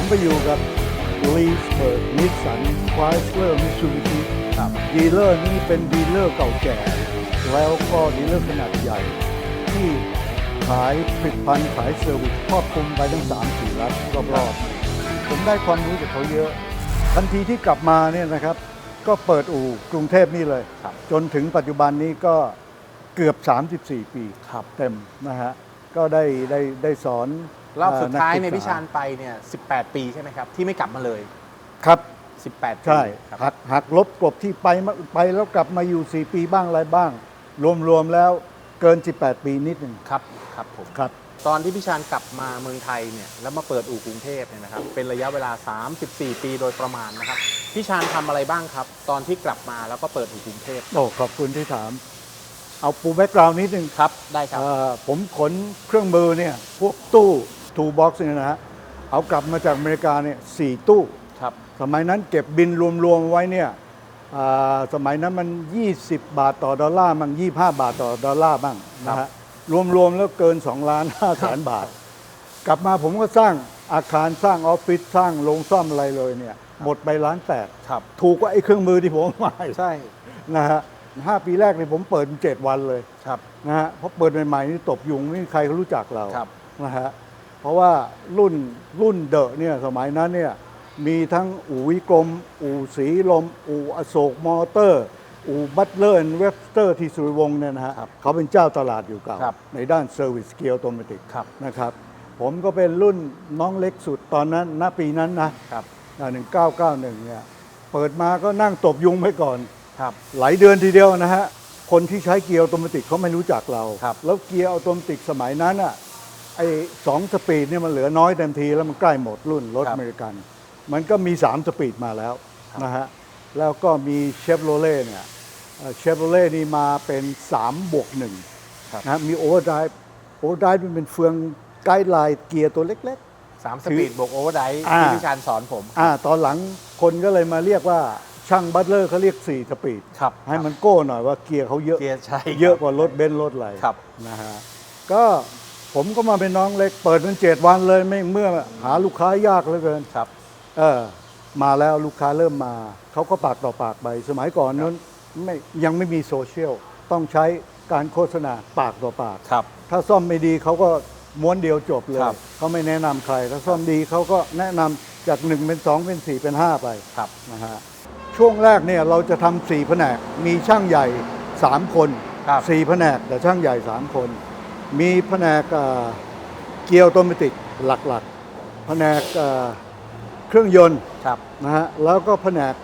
ผมไปอยู่กับลีสเบิร์กนิสสันควายสเลอร์มิซูบิชิครับดีลเลอร์นี่เป็นดีลเลอร์เก่าแก่ แล้วก็ดีลเลอร์ขนาดใหญ่ ที่ขายผลิตภัณฑ์ขายเซอร์วิสครอบคลุมไปทั้ง3 4รัฐรอบๆผมได้ความรู้จากเขาเยอะ ทันทีที่กลับมาเนี่ยนะครับ ก็เปิดอู่กรุงเทพนี่เลยครับจนถึงปัจจุบันนี้ก็เกือบ 34 ปีครับเต็มนะฮะก็ได้ได้ได้สอน รอบสุดท้ายเอ่อเนี่ยกศึกษพี่ชาญไปเนี่ย18 ปีใช่ไหมครับ ที่ไม่กลับมาเลย ครับ 18 ปีใช่ครับหักหักลบกลบที่ไปมาไปแล้วกลับมาอยู่ 4 ปีบ้างอะไรบ้าง รวมๆแล้วเกิน 18 ปีนิดหนึ่งครับครับผม ครับ ตอนที่พี่ชาญกลับมาเมืองไทยเนี่ยแล้วมาเปิดอู่กรุงเทพเนี่ยนะครับเป็นระยะเวลา 34 ปีโดยประมาณนะครับพี่ชาญทำอะไรบ้างครับ ตอนที่กลับมาแล้วก็เปิดอู่กรุงเทพโอ้ขอบคุณที่ถาม เอาปูแบ็กกราวน์นิดหนึ่งครับได้ครับ เอ่อผมขนเครื่องมือเนี่ย พวกตู้ ทูบ็อกซ์เนี่ยนะฮะเอากลับมาจากอเมริกาเนี่ยสี่ตู้ ครับ สมัยนั้นเก็บบินรวมๆไว้เนี่ยอ่าสมัยนั้นมัน 20 บาทต่อดอลลาร์มั่ง25 บาทต่อดอลลาร์บ้างนะฮะรวมๆแล้วเกิน2ล้าน5แสนบาท กลับมาผมก็สร้างอาคารสร้างออฟฟิศสร้างโรงซ่อมอะไรเลยเนี่ยหมดไปล้านแปดครับ ถูกกว่าไอ้เครื่องมือที่ผมเอามาอีก ใช่ นะฮะห้าปีแรกเนี่ยผมเปิดเจ็ดวันเลยครับ นะฮะเพราะเปิดใหม่ๆนี่ตบยุงไม่มีใครเขารู้จักเราครับ นะฮะ เพราะว่ารุ่นรุ่นเดอะเนี่ยสมัยนั้นเนี่ยมีทั้งอู่วิกรม อู่สีลม อู่อโศกมอเตอร์ อู่บัตเลอร์เวบสเตอร์ที่สุริวงศ์เนี่ยนะฮะครับเขาเป็นเจ้าตลาดอยู่เก่าครับในด้านเซอร์วิสเกียร์ออโตเมติกครับนะครับ ผมก็เป็นรุ่นน้องเล็กสุดตอนนั้นณปีนั้นนะครับหนึ่งเก้าเก้าหนึ่งเนี่ยเปิดมาก็นั่งตบยุงไปก่อนครับหลายเดือนทีเดียวนะฮะคนที่ใช้เกียร์ออโตเมติกเขาไม่รู้จักเราครับแล้วเกียร์ออโตเมติกสมัยนั้นอะ ไอ้สองสปีดเนี่ยมันเหลือน้อยเต็มทีแล้วมันใกล้หมดรุ่นรถครับอเมริกัน มันก็มี 3 สปีดมาแล้วครับนะฮะแล้วก็มีเชฟโรเล่เนี่ยเชฟโรเล่นี่มาเป็น3บวกหนึ่งครับ นะฮะมีโอเวอร์ไดฟ์โอเวอร์ไดฟ์มันเป็นเฟืองไกด์ไลน์เกียร์ตัวเล็ก สามสปีดบวกโอเวอร์ไดฟ์อ่า ที่พี่ชาญสอนผมๆอ่าตอนหลังคนก็เลยมาเรียกว่าช่างบัตเลอร์เขาเรียก 4 สปีด ครับให้มันโก้หน่อยว่าเกียร์เขาเยอะ เกียร์ใช่เยอะกว่ารถเบนซ์รถอะไรครับ นะฮะก็ ผมก็มาเป็นน้องเล็ก เปิดเป็นเจ็ดวันเลยไม่เมื่อหาลูกค้ายากเหลือเกินครับ เออมาแล้วลูกค้าเริ่มมา เขาก็ปากต่อปากไปสมัยก่อนนั้นไม่ยังไม่มีโซเชียลต้องใช้การโฆษณาปากต่อปาก ครับ ถ้าซ่อมไม่ดีเขาก็ม้วนเดียวจบเลยครับ เขาไม่แนะนำใคร ถ้าซ่อมดีเขาก็แนะนำจากหนึ่งเป็นสองเป็นสี่เป็นห้าไปครับ นะฮะช่วงแรกเนี่ยเราจะทำสี่แผนกมีช่างใหญ่สามคนครับ สี่แผนกแต่ช่างใหญ่สามคน มีแผนกเอ่อเกียร์ออโตเมติกหลักๆ แผนกเอ่อเครื่องยนต์ครับนะฮะแล้วก็แผนก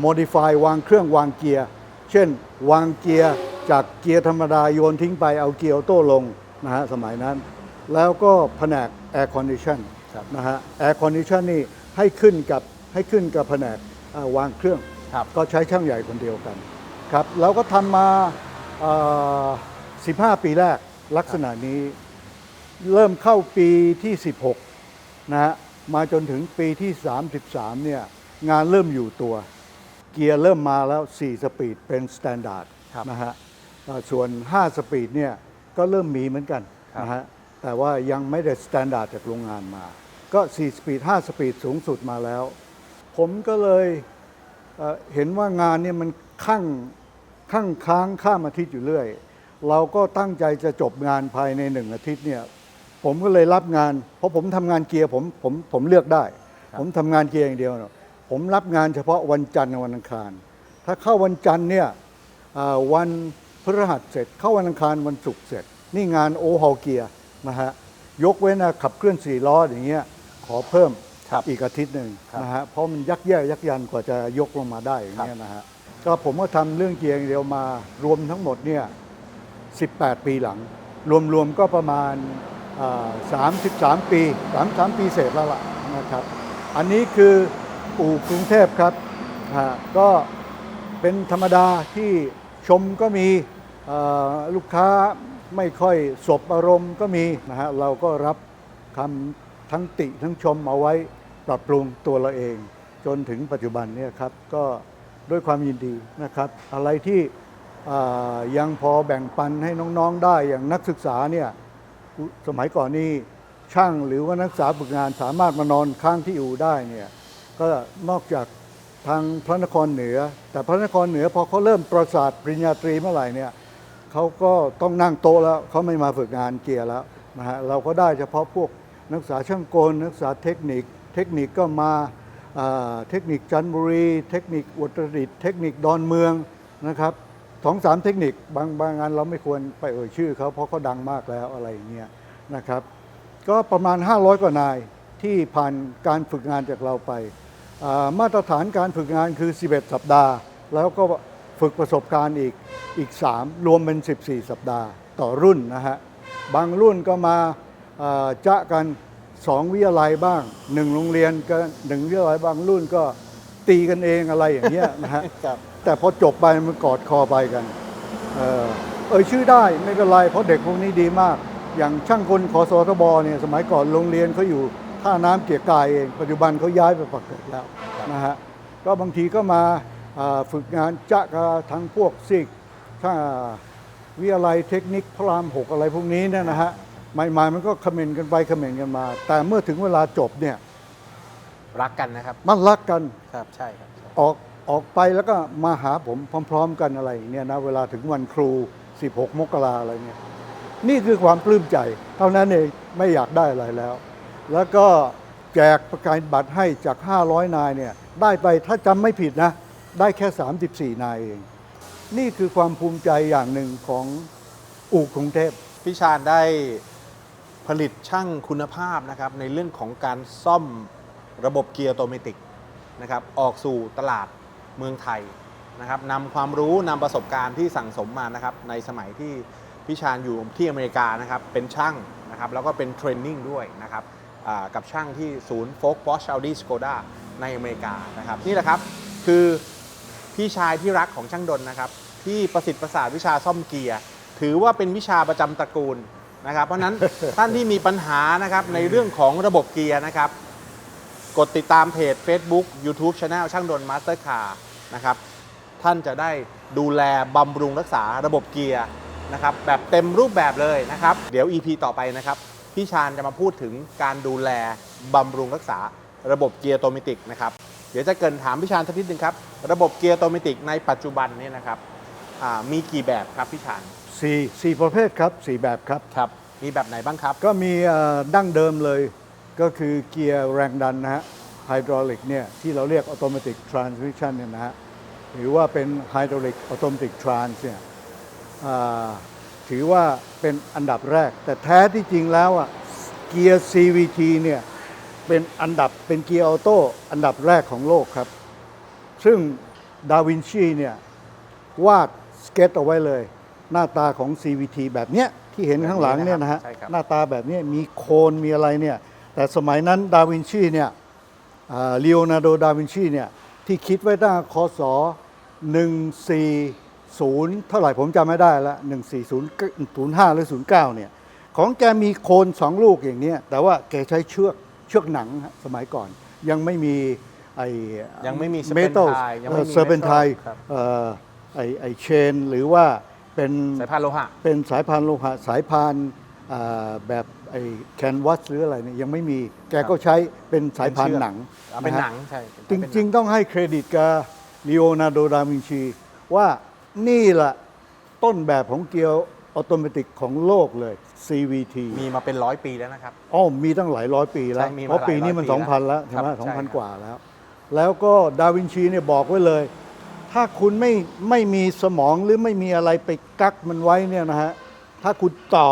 โมดิฟายวางเครื่องวางเกียร์ เช่นวางเกียร์จากเกียร์ธรรมดาโยนทิ้งไปเอาเกียร์ออโต้ลงนะฮะสมัยนั้น แล้วก็แผนกแอร์คอนดิชันครับนะฮะแอร์คอนดิชันนี่ให้ขึ้นกับให้ขึ้นกับแผนกเอ่อวางเครื่องครับก็ใช้ช่างใหญ่คนเดียวกันครับเราก็ทำมาเอ่อ15 ปีแรก ลักษณะนี้เริ่มเข้าปีที่ 16 นะฮะมาจนถึงปีที่ 33 เนี่ย งานเริ่มอยู่ตัว เกียร์เริ่มมาแล้ว 4 สปีดเป็นสแตนดาร์ดครับนะฮะเอ่อส่วน 5 สปีดเนี่ย ก็เริ่มมีเหมือนกันครับนะฮะแต่ว่ายังไม่ได้สแตนดาร์ดจากโรงงานมา ก็ 4 สปีด 5 สปีดสูงสุดมาแล้ว ผมก็เลยเอ่อเห็นว่างานเนี่ยมันข้างข้างค้างข้ามอาทิตย์อยู่เรื่อย เราก็ตั้งใจจะจบงานภายในหนึ่งอาทิตย์เนี่ยผมก็เลยรับงาน เพราะผมทำงานเกียร์ผมผมผมเลือกได้ครับผมทำงานเกียร์อย่างเดียวเนอะผมรับงานเฉพาะวันจันทร์กับวันอังคาร ถ้าเข้าวันจันทร์เนี่ยอ่าวันพฤหัสเสร็จ เข้าวันอังคารวันศุกร์เสร็จ นี่งานโอฮอลเกียร์นะฮะยกเว้นนะขับเคลื่อนสี่ล้ออย่างเงี้ยขอเพิ่มครับอีกอาทิตย์หนึ่งครับนะฮะเพราะมันยักแย่ยักยันกว่าจะยกลงมาได้อย่างเงี้ยนะฮะก็ผมก็ทำเรื่องเกียร์อย่างเดียวมารวมทั้งหมดเนี่ย 18 ปีหลัง รวมๆก็ประมาณอ่า33 ปี 33 ปีเศษแล้วล่ะนะครับ อันนี้คืออู่กรุงเทพครับก็เป็นธรรมดาที่ชมก็มีลูกค้าไม่ค่อยสบอารมณ์ก็มีนะฮะเราก็รับคำทั้งติทั้งชมเอาไว้ปรับปรุงตัวเราเอง จนถึงปัจจุบันเนี่ยครับก็ด้วยความยินดีนะครับ อะไรที่ ยังพอแบ่งปันให้น้องๆได้อย่างนักศึกษาเนี่ยสมัยก่อนนี่ช่างหรือว่านักศึกษาฝึกงานสามารถมานอนค้างที่อู่ได้เนี่ยก็นอกจากทางพระนครเหนือ แต่พระนครเหนือพอเขาเริ่มประสาทปริญญาตรีเมื่อไหร่เนี่ยเขาก็ต้องนั่งโต๊ะแล้วเขาไม่มาฝึกงานเกียร์แล้วนะฮะเราก็ได้เฉพาะพวกนักศึกษาช่างกล นักศึกษาเทคนิค เทคนิคก็มาเทคนิคจันทบุรี เทคนิคอุตรดิตถ์เทคนิคดอนเมืองนะครับ สองสามเทคนิคบางบางงานเราไม่ควรไปเอ่ยชื่อเขาเพราะเขาดังมากแล้วอะไรเงี้ยนะครับ ก็ประมาณ 500 กว่านายที่ผ่านการฝึกงานจากเราไป มาตรฐานการฝึกงานคือ 11 สัปดาห์ แล้วก็ฝึกประสบการณ์อีกอีก 3 รวมเป็น 14 สัปดาห์ต่อรุ่นนะฮะ บางรุ่นก็มาจะกันสองวิทยาลัยบ้างหนึ่งโรงเรียนก็หนึ่งวิทยาลัยบางรุ่นก็ตีกันเองอะไรอย่างเงี้ยนะฮะ แต่พอจบไปมันกอดคอไปกันเออเอ่ยชื่อได้ไม่เป็นไรเพราะเด็กพวกนี้ดีมาก อย่างช่างกลขอสทบเนี่ยสมัยก่อนโรงเรียนเขาอยู่ท่าน้ำเกียรติกายเอง ปัจจุบันเขาย้ายไปปักเกร็ดแล้วนะฮะก็บางทีก็มาอ่าฝึกงานจะกับทั้งพวกซิกถ้าวิทยาลัยเทคนิคพระรามหกอะไรพวกนี้เนี่ยนะฮะใหม่ๆมันก็คอมเมนต์กันไปคอมเมนต์กันมา แต่เมื่อถึงเวลาจบเนี่ยรักกันนะครับ มันรักกันครับใช่ครับออก ออกไปแล้วก็มาหาผมพร้อม ๆ กันอะไรเงี้ยนะเวลาถึงวันครู 16 มกราอะไรเงี้ยนี่คือความปลื้มใจ เท่านั้นเองไม่อยากได้อะไรแล้ว แล้วก็แจกประกันบัตรให้จาก 500 นายเนี่ยได้ไปถ้าจำไม่ผิดนะ ได้แค่ 34 นายเอง นี่คือความภูมิใจอย่างหนึ่งของอู่กรุงเทพพี่ชาญได้ผลิตช่างคุณภาพนะครับในเรื่องของการซ่อมระบบเกียร์โตเมติกนะครับออกสู่ตลาด เมืองไทยนะครับนำความรู้นำประสบการณ์ที่สั่งสมมานะครับในสมัยที่พี่ชาญอยู่ที่อเมริกานะครับเป็นช่างนะครับแล้วก็เป็นเทรนนิ่งด้วยนะครับกับช่างที่ศูนย์โฟกบอชอัลดี้สโกดาในอเมริกานะครับนี่แหละครับคือพี่ชายที่รักของช่างดนนะครับที่ประสิทธิ์ประสาทวิชาซ่อมเกียร์ ถือว่าเป็นวิชาประจำตระกูลนะครับ เพราะนั้นท่านที่มีปัญหานะครับในเรื่องของระบบเกียร์นะครับ กดติดตามเพจ Facebook YouTube Channel ช่างดนมาสเตอร์คาร์นะครับ ท่านจะได้ดูแลบำรุงรักษาระบบเกียร์นะครับแบบเต็มรูปแบบเลยนะครับ เดี๋ยว EP ต่อไปนะครับ พี่ชาญจะมาพูดถึงการดูแลบำรุงรักษาระบบเกียร์โตเมติกนะครับ เดี๋ยวจะเกรินถามพี่ชาญสักนิดนึงครับ ระบบเกียร์โตเมติกในปัจจุบันเนี่ยนะครับอ่ามีกี่แบบครับพี่ชาญ4 4ประเภทครับ4แบบครับครับ มีแบบไหนบ้างครับ ก็มีเอ่อดั้งเดิมเลย ก็คือเกียร์แรงดันนะฮะไฮดรอลิกเนี่ยที่เราเรียกออโต m a ติกทรานสมิชันเนี่ยนะฮะหรือว่าเป็นไฮดรอลิกออโต m a ติกทรานส์เนี่ยอ่าถือว่าเป็นอันดับแรก แต่แท้ที่จริงแล้วอะเกียร์ CVT เนี่ยเป็นอันดับเป็นเกียร์ออโต้อันดับแรกของโลกครับ ซึ่งดาวินชีเนี่ยวาดสเก็ตเอาไว้เลย หน้าตาของ CVT แบบเนี้ยที่เห็นข้างหลังเนี่ยนะฮะใช่ครับหน้าตาแบบนี้มีโคนมีอะไรเนี่ย แต่สมัยนั้นดาวินชีเนี่ยเลโอนาร์โด ดาวินชีเนี่ยที่คิดไว้ตั้งคศ140 เท่าไหร่ผมจำไม่ได้แล้ว14005 หรือ 09 เนี่ย ของแกมีโคนสองลูกอย่างเนี้ยแต่ว่าแกใช้เชือกเชือกหนังฮะสมัยก่อน ยังไม่มีไอ้ยังไม่มีเมทัล serpentine ยังไม่มีเซอร์เปนไท metal ครับไอ้ไอ้เชน หรือว่าเป็นสายพานโลหะ เป็นสายพานโลหะ สายพานอ่าแบบ ไอ้แคนวัสหรืออะไรเนี่ยยังไม่มี แกก็ใช้เป็นสายพานหนังอ่าเป็นนะฮะหนังใช่จริง ๆ ต้องให้เครดิตกับลีโอนาร์โดดาวินชี ว่านี่แหละต้นแบบของเกียร์ออโตเมติกของโลกเลย CVT ๆมีมาเป็นร้อยปีแล้วนะครับอ๋อมีตั้งหลายร้อยปีแล้ว ใช่มีมาเพราะปีนี้มัน หลายร้อยปี2,000 แล้วใช่ไหมครับสองพันใช่ครับ กว่าแล้ว แล้วก็ดาวินชีเนี่ยบอกไว้เลย ถ้าคุณไม่ไม่มีสมองหรือไม่มีอะไรไปกักมันไว้เนี่ยนะฮะ ถ้าคุณต่อ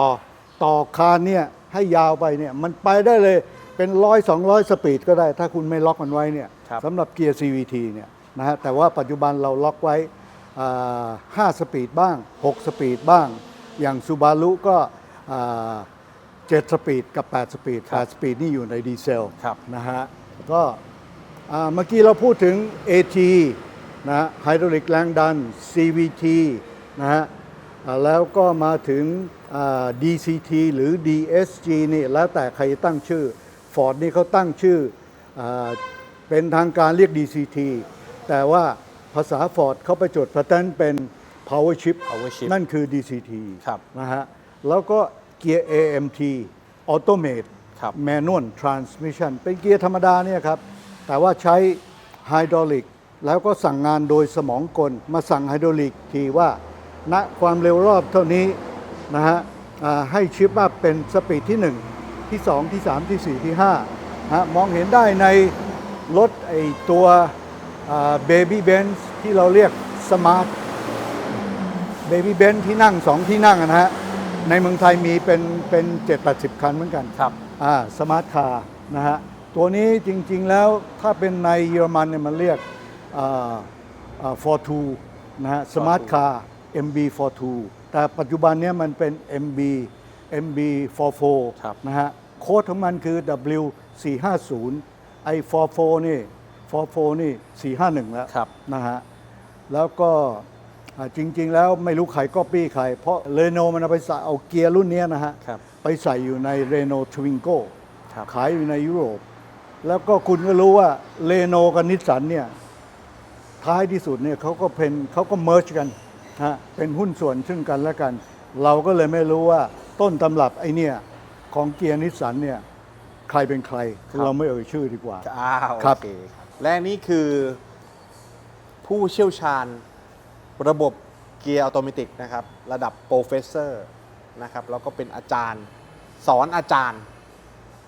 ต่อคานเนี่ย ให้ยาวไปเนี่ยมันไปได้เลยเป็นร้อยสองร้อยสปีดก็ได้ ถ้าคุณไม่ล็อกมันไว้เนี่ยครับสำหรับเกียร์ CVT เนี่ยนะฮะแต่ว่าปัจจุบันเราล็อกไว้อ่าห้าสปีดบ้าง 6 สปีดบ้าง อย่างซูบารุก็อ่าเจ็ดสปีดกับ 8 สปีด8สปีดนี่อยู่ในดีเซลครับนะฮะก็อ่าเมื่อกี้เราพูดถึง AT นะฮะไฮดรอลิกแรงดัน CVT นะฮะอ่า แล้วก็มาถึงอ่า DCT หรือ DSG นี่แล้วแต่ใครจะตั้งชื่อ Ford นี่เขาตั้งชื่ออาเป็นทางการเรียก DCT แต่ว่าภาษา Ford เขาไปจด patent เป็น Power Chip Power Chip นั่นคือ DCT ครับนะฮะแล้วก็เกียร์ AMT Automate ครับ manual transmission เป็นเกียร์ธรรมดาเนี่ยครับ แต่ว่าใช้ไฮดรอลิกแล้วก็สั่งงานโดยสมองกล มาสั่งไฮดรอลิกทีว่า ณความเร็วรอบเท่านี้นะฮะอ่าให้ชิปว่าเป็นสปีดที่ 1 ที่ 2 ที่ 3 ที่ 4 ที่5ฮะมองเห็นได้ในรถไอตัวเบบี้เบนซ์ที่เราเรียกสมาร์ทเบบี้เบนที่นั่งสองที่นั่งอะนะฮะในเมืองไทยมีเป็นเป็นเจ็ดแปดสิบคันเหมือนกันครับอ่าสมาร์ทคาร์นะฮะตัวนี้จริงๆแล้วถ้าเป็นในเยอรมันเนี่ยมันเรียกอ่าอ่า42นะฮะสมาร์ทคาร์ MB42 แต่ปัจจุบันเนี้ยมันเป็น MB MB44 ครับ นะฮะ โค้ดของมันคือ W450 ไอ้44นี่44นี่451 แล้วครับ นะฮะ แล้วก็อ่าจริง ๆ แล้วไม่รู้ใครก็ปี้ใคร เพราะเรโนมันเอาไปใส่เอาเกียร์รุ่นเนี้ยนะฮะ ครับ ไปใส่อยู่ในเรโนทวิงโกครับ ขายอยู่ในยุโรป แล้วก็คุณก็รู้ว่าเรโนกับนิสสันเนี่ย ท้ายที่สุดเนี่ยเขาก็เป็นเขาก็เมิร์ชกัน ฮะเป็นหุ้นส่วนซึ่งกันและกัน เราก็เลยไม่รู้ว่าต้นตำรับไอเนี่ยของเกียร์นิสสันเนี่ยใครเป็นใครครับเราไม่เอ่ยชื่อดีกว่าอ้าวครับโอเคครับและนี่คือผู้เชี่ยวชาญระบบเกียร์อัตโนมัตินะครับ ระดับโปรเฟสเซอร์นะครับแล้วก็เป็นอาจารย์สอนอาจารย์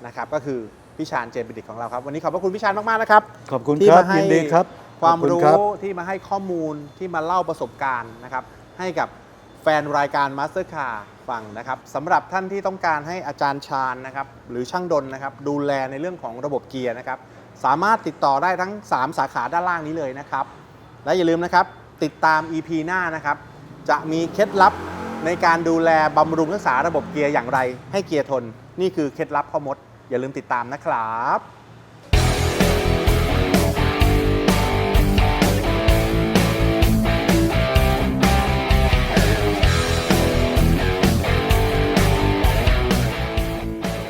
นะครับ ก็คือพี่ชาญเจนบิดิกของเราครับ วันนี้ขอบพระคุณพี่ชาญมาก ๆ นะครับ ขอบคุณที่ครับมาให้ยินดีครับ ความรู้ที่มาให้ข้อมูลที่มาเล่าประสบการณ์นะครับ ให้กับแฟนรายการ Master Car ฟังนะครับสำหรับท่านที่ต้องการให้อาจารย์ชาญนะครับ หรือช่างดนนะครับ ดูแลในเรื่องของระบบเกียร์นะครับ สามารถติดต่อได้ทั้ง 3 สาขาด้านล่างนี้เลยนะครับ และอย่าลืมนะครับ ติดตาม EP หน้านะครับ จะมีเคล็ดลับในการดูแลบำรุงรักษาระบบเกียร์อย่างไร ให้เกียร์ทน นี่คือเคล็ดลับพ่อมด อย่าลืมติดตามนะครับ